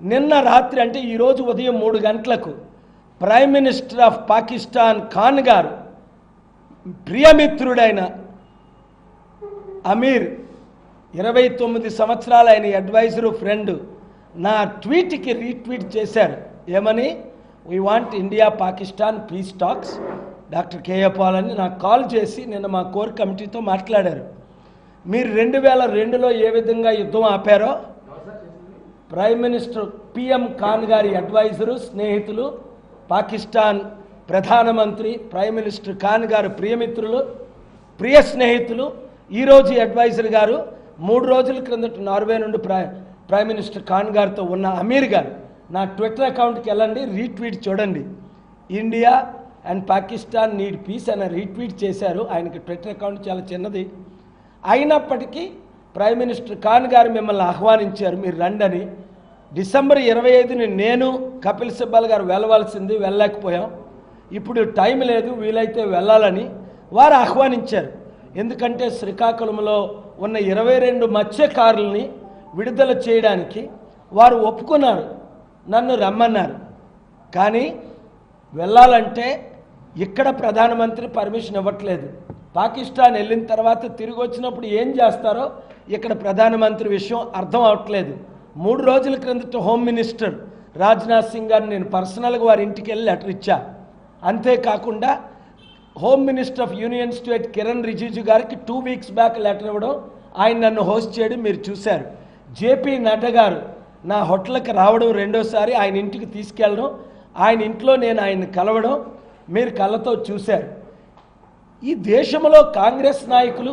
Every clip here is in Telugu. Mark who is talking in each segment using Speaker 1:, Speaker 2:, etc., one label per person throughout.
Speaker 1: నిన్న రాత్రి అంటే ఈరోజు ఉదయం మూడు గంటలకు prime minister of Pakistan Khan గారు ప్రియమిత్రుడైన అమీర్ ఇరవై తొమ్మిది సంవత్సరాలు ఆయన అడ్వైజరు ఫ్రెండ్ నా ట్వీట్కి రీట్వీట్ చేశారు. ఏమని? We want India Pakistan peace talks doctor K A Paul అని నాకు కాల్ చేసి నిన్న మా కోర్ కమిటీతో మాట్లాడారు. మీరు రెండు వేల రెండులో ఏ విధంగా యుద్ధం ఆపారో ప్రైమ్ మినిస్టర్ పిఎం ఖాన్ గారి అడ్వైజరు స్నేహితులు పాకిస్తాన్ ప్రధానమంత్రి ప్రైమ్ మినిస్టర్ ఖాన్ గారు ప్రియమిత్రులు ప్రియ స్నేహితులు ఈరోజు అడ్వైజర్ గారు మూడు రోజుల క్రిందట నార్వే నుండి ప్రై ప్రైమ్ మినిస్టర్ ఖాన్ గారితో ఉన్న అమీర్ గారు నా ట్విట్టర్ అకౌంట్కి వెళ్ళండి రీట్వీట్ చూడండి. India and Pakistan need peace అని రీట్వీట్ చేశారు. ఆయనకి ట్విట్టర్ అకౌంట్ చాలా చిన్నది. అయినప్పటికీ ప్రైమ్ మినిస్టర్ ఖాన్ గారు మిమ్మల్ని ఆహ్వానించారు మీరు రండని. డిసెంబర్ ఇరవై ఐదుని నేను కపిల్ సిబ్బల్ గారు వెళ్ళవలసింది వెళ్ళలేకపోయాం. ఇప్పుడు టైం లేదు వీలైతే వెళ్ళాలని వారు ఆహ్వానించారు. ఎందుకంటే శ్రీకాకుళంలో ఉన్న ఇరవై రెండు మత్స్యకారుల్ని విడుదల చేయడానికి వారు ఒప్పుకున్నారు నన్ను రమ్మన్నారు. కానీ వెళ్ళాలంటే ఇక్కడ ప్రధానమంత్రి పర్మిషన్ ఇవ్వట్లేదు. పాకిస్తాన్ వెళ్ళిన తర్వాత తిరిగి వచ్చినప్పుడు ఏం చేస్తారో ఇక్కడ ప్రధానమంత్రి విషయం అర్థం అవట్లేదు. మూడు రోజుల క్రిందట హోమ్ మినిస్టర్ రాజ్నాథ్ సింగ్ గారిని నేను పర్సనల్గా వారి ఇంటికి వెళ్ళి లెటర్ ఇచ్చా. అంతేకాకుండా home minister of union state Kiran Rijiju గారికి టూ వీక్స్ బ్యాక్ లెటర్ ఇవ్వడం ఆయన నన్ను హోస్ట్ చేయడం మీరు చూశారు. జేపీ నడ్డా గారు నా హోటల్కి రావడం రెండోసారి ఆయన ఇంటికి తీసుకెళ్ళడం ఆయన ఇంట్లో నేను ఆయన్ని కలవడం మీరు కళ్ళతో చూశారు. ఈ దేశంలో కాంగ్రెస్ నాయకులు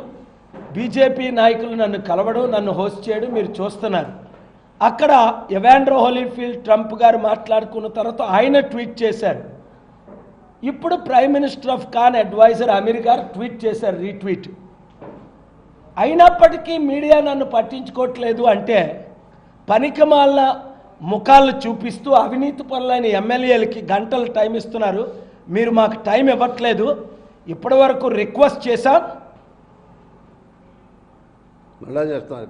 Speaker 1: బీజేపీ నాయకులు నన్ను కలవడం నన్ను హోస్ట్ చేయడం మీరు చూస్తున్నారు. అక్కడ ఎవాండ్రో హోలీఫీల్డ్ ట్రంప్ గారు మాట్లాడుకున్న తర్వాత ఆయన ట్వీట్ చేశారు. ఇప్పుడు prime minister of Khan advisor Ameer గారు ట్వీట్ చేశారు రీట్వీట్. అయినప్పటికీ మీడియా నన్ను పట్టించుకోవట్లేదు అంటే పనికిమాల ముఖాలు చూపిస్తూ అవినీతి పనులైన ఎమ్మెల్యేలకి గంటలు టైం ఇస్తున్నారు. మీరు మాకు టైం ఇవ్వట్లేదు. ఇప్పటి వరకు రిక్వెస్ట్ చేశాం.
Speaker 2: మళ్ళా చేస్తాం.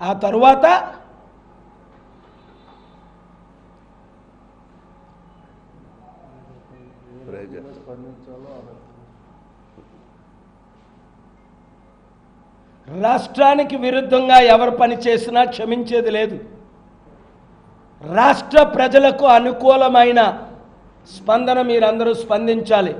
Speaker 1: ఆ తరువాత రాష్ట్రానికి విరుద్ధంగా ఎవరు పని చేసినా క్షమించేది లేదు. రాష్ట్ర ప్రజలకు అనుకూలమైన స్పందన మీరందరూ స్పందించాలి.